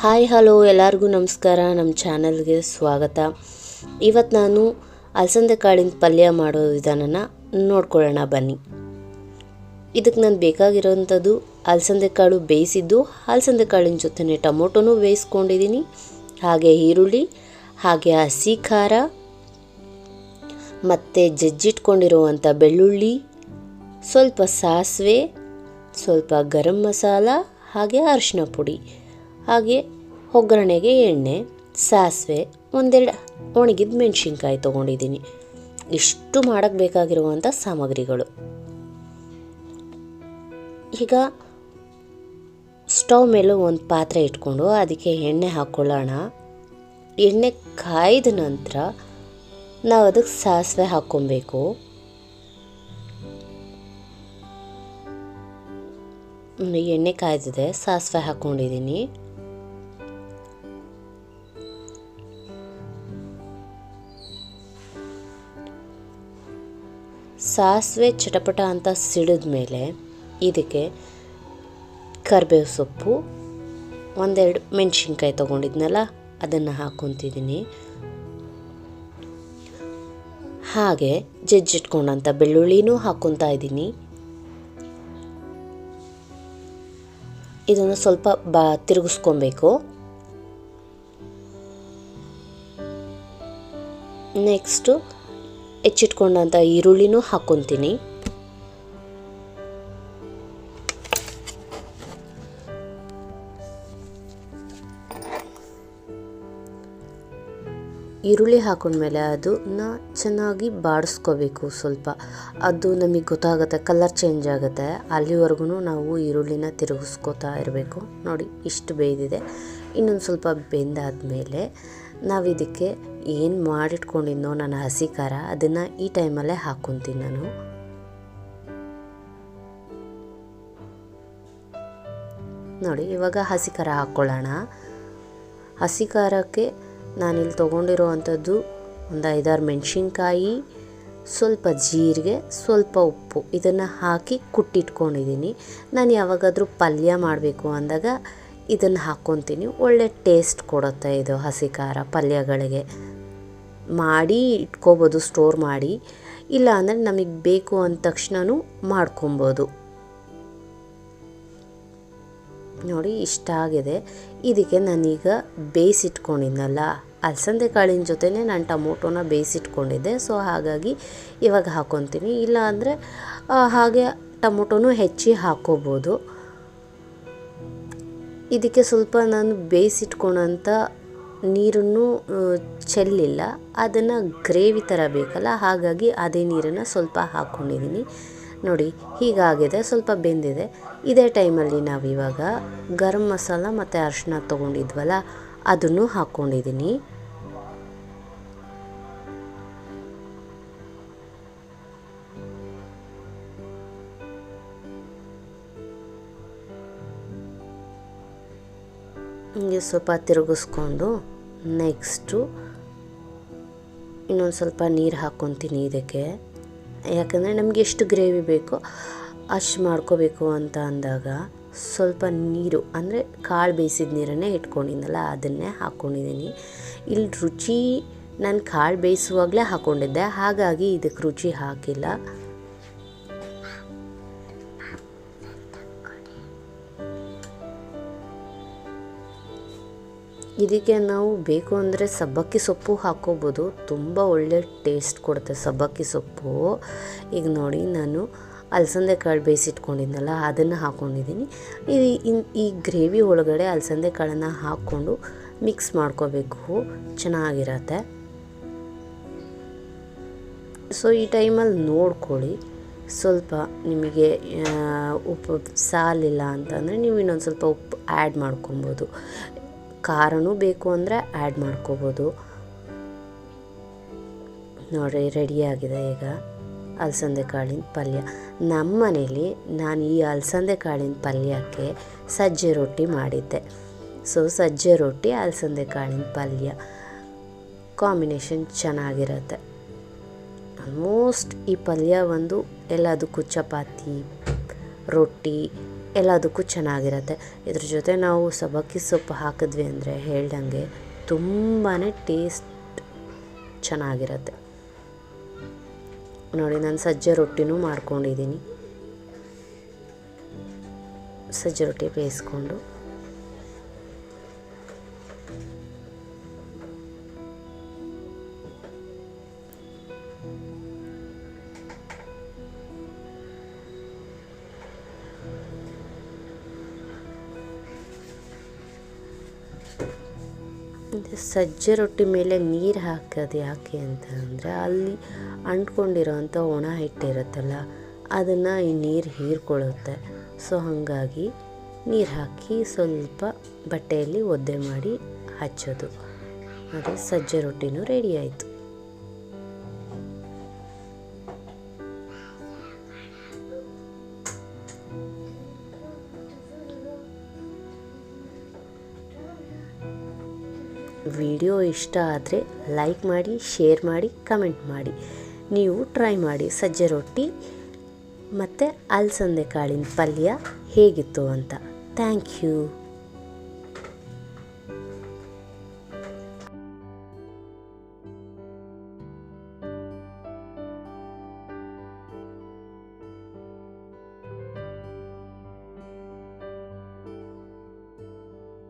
Hi, hello, ಎಲ್ಲರಿಗೂ ನಮಸ್ಕಾರ. ನಮ್ಮ ಚಾನಲ್ಗೆ ಸ್ವಾಗತ. ಇವತ್ತು ನಾನು ಅಲಸಂದೆ ಕಾಳಿನ ಪಲ್ಯ ಮಾಡೋ ವಿಧಾನನ ನೋಡ್ಕೊಳ್ಳೋಣ, ಬನ್ನಿ. ಇದಕ್ಕೆ ನಾನು ಬೇಕಾಗಿರೋವಂಥದ್ದು ಅಲಸಂದೆ ಕಾಳು ಬೇಯಿಸಿದ್ದು ಅಲಸಂದೆ ಕಾಳಿನ ಜೊತೆನೆ ಟೊಮೊಟೊನೂ ಬೇಯಿಸ್ಕೊಂಡಿದ್ದೀನಿ ಹಾಗೆ ಈರುಳ್ಳಿ, ಹಾಗೆ ಹಸಿ ಖಾರ, ಮತ್ತು ಜಜ್ಜಿಟ್ಕೊಂಡಿರುವಂಥ ಬೆಳ್ಳುಳ್ಳಿ, ಸ್ವಲ್ಪ ಸಾಸಿವೆ, ಸ್ವಲ್ಪ ಗರಂ ಮಸಾಲ, ಹಾಗೆ ಅರಿಶಿನ ಪುಡಿ. ಹಾಗೆ ಒಗ್ಗರಣೆಗೆ ಎಣ್ಣೆ, ಸಾಸಿವೆ, ಒಂದೆರಡು ಒಣಗಿದ ಮೆಣಸಿನ್ಕಾಯಿ ತೊಗೊಂಡಿದ್ದೀನಿ. ಇಷ್ಟು ಮಾಡೋಕ್ಕೆ ಬೇಕಾಗಿರುವಂಥ ಸಾಮಗ್ರಿಗಳು. ಈಗ ಸ್ಟವ್ ಮೇಲೂ ಒಂದು ಪಾತ್ರೆ ಇಟ್ಕೊಂಡು ಅದಕ್ಕೆ ಎಣ್ಣೆ ಹಾಕ್ಕೊಳ್ಳೋಣ ಎಣ್ಣೆ ಕಾಯ್ದ ನಂತರ ನಾವು ಅದಕ್ಕೆ ಸಾಸಿವೆ ಹಾಕ್ಕೊಬೇಕು. ಎಣ್ಣೆ ಕಾಯ್ದಿದೆ, ಸಾಸಿವೆ ಹಾಕ್ಕೊಂಡಿದ್ದೀನಿ ಸಾಸಿವೆ ಚಟಪಟ ಅಂತ ಸಿಡಿದ ಮೇಲೆ ಇದಕ್ಕೆ ಕರಿಬೇವು ಸೊಪ್ಪು, ಒಂದೆರಡು ಮೆಣಸಿನ್ಕಾಯಿ ತೊಗೊಂಡಿದ್ನಲ್ಲ, ಅದನ್ನು ಹಾಕ್ಕೊತಿದ್ದೀನಿ ಹಾಗೆ ಜಜ್ಜಿಟ್ಕೊಂಡಂಥ ಬೆಳ್ಳುಳ್ಳಿನೂ ಹಾಕ್ಕೊತಾ ಇದ್ದೀನಿ. ಇದನ್ನು ಸ್ವಲ್ಪ ಬಾ, ತಿರುಗಿಸ್ಕೊಬೇಕು. ನೆಕ್ಸ್ಟು ಹೆಚ್ಚಿಟ್ಕೊಂಡಂಥ ಈರುಳ್ಳಿನೂ ಹಾಕ್ಕೊತೀನಿ ಈರುಳ್ಳಿ ಹಾಕೊಂಡ್ಮೇಲೆ ಅದನ್ನ ಚೆನ್ನಾಗಿ ಬಾಡಿಸ್ಕೋಬೇಕು ಸ್ವಲ್ಪ. ಅದು ನಮಗೆ ಗೊತ್ತಾಗುತ್ತೆ, ಕಲರ್ ಚೇಂಜ್ ಆಗುತ್ತೆ. ಅಲ್ಲಿವರೆಗೂ ನಾವು ಈರುಳ್ಳಿನ ತಿರುಗಿಸ್ಕೋತಾ ಇರಬೇಕು. ನೋಡಿ, ಇಷ್ಟು ಬೇಯ್ದಿದೆ. ಇನ್ನೊಂದು ಸ್ವಲ್ಪ ಬೆಂದಾದಮೇಲೆ ನಾವು ಇದಕ್ಕೆ ಏನು ಮಾಡಿಟ್ಕೊಂಡಿದ್ನೋ ನನ್ನ ಹಸಿ ಖಾರ ಅದನ್ನು ಈ ಟೈಮಲ್ಲೇ ಹಾಕ್ಕೊತೀನಿ ನಾನು. ನೋಡಿ, ಇವಾಗ ಹಸಿ ಖಾರ ಹಾಕ್ಕೊಳ್ಳೋಣ ಹಸಿ ಖಾರಕ್ಕೆ ನಾನಿಲ್ಲಿ ತೊಗೊಂಡಿರೋವಂಥದ್ದು ಒಂದು ಐದಾರು ಮೆಣಸಿನ್ಕಾಯಿ, ಸ್ವಲ್ಪ ಜೀರಿಗೆ, ಸ್ವಲ್ಪ ಉಪ್ಪು. ಇದನ್ನು ಹಾಕಿ ಕುಟ್ಟಿಟ್ಕೊಂಡಿದ್ದೀನಿ. ನಾನು ಯಾವಾಗಾದರೂ ಪಲ್ಯ ಮಾಡಬೇಕು ಅಂದಾಗ ಇದನ್ನು ಹಾಕ್ಕೊತೀನಿ ಒಳ್ಳೆ ಟೇಸ್ಟ್ ಕೊಡುತ್ತೆ ಇದು ಹಸಿ ಖಾರ ಪಲ್ಯಗಳಿಗೆ. ಮಾಡಿ ಇಟ್ಕೋಬೋದು ಸ್ಟೋರ್ ಮಾಡಿ. ಇಲ್ಲ ಅಂದರೆ ನಮಗೆ ಬೇಕು ಅಂದ ತಕ್ಷಣವೂ ಮಾಡ್ಕೊಬೋದು. ನೋಡಿ, ಇಷ್ಟ ಆಗಿದೆ. ಇದಕ್ಕೆ ನಾನೀಗ ಬೇಯಿಸಿಟ್ಕೊಂಡಿದ್ನಲ್ಲ. ಅಲಸಂದೆ ಕಾಳಿನ ಜೊತೆನೇ ನಾನು ಟೊಮೊಟೊನ ಬೇಯಿಸಿಟ್ಕೊಂಡಿದ್ದೆ. ಸೊ ಹಾಗಾಗಿ ಇವಾಗ ಹಾಕ್ಕೊತೀನಿ ಇಲ್ಲ ಅಂದರೆ ಹಾಗೆ ಟೊಮೊಟೊನೂ ಹೆಚ್ಚಿ ಹಾಕ್ಕೋಬೋದು ಇದಕ್ಕೆ ಸ್ವಲ್ಪ ನಾನು ಬೇಯಿಸಿಟ್ಕೊಳಂಥ ನೀರನ್ನು ಚೆಲ್ಲಿಲ್ಲ. ಅದನ್ನು ಗ್ರೇವಿ ಥರ ಬೇಕಲ್ಲ, ಹಾಗಾಗಿ ಅದೇ ನೀರನ್ನು ಸ್ವಲ್ಪ ಹಾಕ್ಕೊಂಡಿದ್ದೀನಿ. ನೋಡಿ, ಹೀಗಾಗಿದೆ, ಸ್ವಲ್ಪ ಬೆಂದಿದೆ. ಇದೇ ಟೈಮಲ್ಲಿ ನಾವಿವಾಗ ಗರಂ ಮಸಾಲ ಮತ್ತು ಅರಿಶಿನ ತೊಗೊಂಡಿದ್ವಲ್ಲ, ಅದನ್ನು ಹಾಕ್ಕೊಂಡಿದ್ದೀನಿ. ಹಿಂಗೆ ಸ್ವಲ್ಪ ತಿರುಗಿಸ್ಕೊಂಡು ನೆಕ್ಸ್ಟು ಇನ್ನೊಂದು ಸ್ವಲ್ಪ ನೀರು ಹಾಕ್ಕೊತೀನಿ ಇದಕ್ಕೆ. ಯಾಕಂದರೆ ನಮಗೆ ಎಷ್ಟು ಗ್ರೇವಿ ಬೇಕೋ ಅಷ್ಟು ಮಾಡ್ಕೋಬೇಕು ಅಂತ ಅಂದಾಗ ಸ್ವಲ್ಪ ನೀರು, ಅಂದರೆ ಕಾಳು ಬೇಯಿಸಿದ ನೀರನ್ನೇ ಇಟ್ಕೊಂಡಿದ್ದಲ್ಲ ಅದನ್ನೇ ಹಾಕ್ಕೊಂಡಿದ್ದೀನಿ. ಇಲ್ಲಿ ರುಚಿ, ನಾನು ಕಾಳು ಬೇಯಿಸುವಾಗಲೇ ಹಾಕ್ಕೊಂಡಿದ್ದೆ, ಹಾಗಾಗಿ ಇದಕ್ಕೆ ರುಚಿ ಹಾಕಿಲ್ಲ. ಇದಕ್ಕೆ ನಾವು ಬೇಕು ಅಂದರೆ ಸಬ್ಬಕ್ಕಿ ಸೊಪ್ಪು ಹಾಕ್ಕೋಬೋದು. ತುಂಬ ಒಳ್ಳೆ ಟೇಸ್ಟ್ ಕೊಡುತ್ತೆ ಸಬ್ಬಕ್ಕಿ ಸೊಪ್ಪು. ಈಗ ನೋಡಿ ನಾನು ಅಲಸಂದೆ ಕಾಳು ಬೇಯಿಸಿಟ್ಕೊಂಡಿದ್ನಲ್ಲ, ಅದನ್ನು ಹಾಕ್ಕೊಂಡಿದ್ದೀನಿ ಈ ಈ ಗ್ರೇವಿ ಒಳಗಡೆ ಅಲಸಂದೆ ಕಾಳನ್ನು ಹಾಕ್ಕೊಂಡು ಮಿಕ್ಸ್ ಮಾಡ್ಕೋಬೇಕು. ಚೆನ್ನಾಗಿರತ್ತೆ. ಸೊ ಈ ಟೈಮಲ್ಲಿ ನೋಡ್ಕೊಳ್ಳಿ. ಸ್ವಲ್ಪ ನಿಮಗೆ ಉಪ್ಪು, ಸಾಲಿಲ್ಲ ಅಂತಂದರೆ ನೀವು ಇನ್ನೊಂದು ಸ್ವಲ್ಪ ಉಪ್ಪು ಆ್ಯಡ್ ಮಾಡ್ಕೊಬೋದು. ಖಾರನೂ ಬೇಕು ಅಂದರೆ ಆ್ಯಡ್ ಮಾಡ್ಕೋಬೋದು. ನೋಡಿರಿ ರೆಡಿಯಾಗಿದೆ ಈಗ ಅಲಸಂದೆ ಕಾಳಿನ ಪಲ್ಯ. ನಮ್ಮ ಮನೇಲಿ ನಾನು ಈ ಅಲಸಂದೆ ಕಾಳಿನ ಪಲ್ಯಕ್ಕೆ ಸಜ್ಜೆ ರೊಟ್ಟಿ ಮಾಡಿದ್ದೆ. ಸೊ ಸಜ್ಜೆ ರೊಟ್ಟಿ, ಅಲಸಂದೆ ಕಾಳಿನ ಪಲ್ಯ ಕಾಂಬಿನೇಷನ್ ಚೆನ್ನಾಗಿರುತ್ತೆ. ಆಲ್ಮೋಸ್ಟ್ ಈ ಪಲ್ಯ ಒಂದು ಎಲ್ಲದಕ್ಕೂ ಚಪಾತಿ, ರೊಟ್ಟಿ ಎಲ್ಲದಕ್ಕೂ ಚೆನ್ನಾಗಿರುತ್ತೆ. ಇದ್ರ ಜೊತೆ ನಾವು ಸಬ್ಬಕ್ಕಿ ಸೊಪ್ಪು ಹಾಕಿದ್ವಿ ಅಂದರೆ ಹೇಳ್ದಂಗೆ ತುಂಬಾ ಟೇಸ್ಟ್ ಚೆನ್ನಾಗಿರುತ್ತೆ. ನೋಡಿ, ನಾನು ಸಜ್ಜೆ ರೊಟ್ಟಿನೂ ಮಾಡ್ಕೊಂಡಿದ್ದೀನಿ. ಸಜ್ಜೆ ರೊಟ್ಟಿ ಬೇಯಿಸ್ಕೊಂಡು. ಸಜ್ಜೆ ರೊಟ್ಟಿ ಮೇಲೆ ನೀರು ಹಾಕೋದು ಯಾಕೆ ಅಂತ ಅಂದರೆ ಅಲ್ಲಿ ಅಂಟ್ಕೊಂಡಿರೋಂಥ ಒಣ ಹಿಟ್ಟಿರುತ್ತಲ್ಲ, ಅದನ್ನು ಈ ನೀರು ಹೀರ್ಕೊಳ್ಳುತ್ತೆ. ಸೊ ಹಾಗಾಗಿ ನೀರು ಹಾಕಿ ಸ್ವಲ್ಪ ಬಟ್ಟೆಯಲ್ಲಿ ಒದ್ದೆ ಮಾಡಿ ಹಚ್ಚೋದು. ಅದು ಸಜ್ಜೆ ರೊಟ್ಟಿನೂ ರೆಡಿ ಆಯಿತು. ವಿಡಿಯೋ ಇಷ್ಟ ಆದರೆ ಲೈಕ್ ಮಾಡಿ, ಶೇರ್ ಮಾಡಿ, ಕಮೆಂಟ್ ಮಾಡಿ. ನೀವು ಟ್ರೈ ಮಾಡಿ. ಸಜ್ಜೆ ರೊಟ್ಟಿ ಮತ್ತು ಅಲಸಂದೆ ಕಾಳಿನ ಪಲ್ಯ ಹೇಗಿತ್ತು ಅಂತ. Thank you.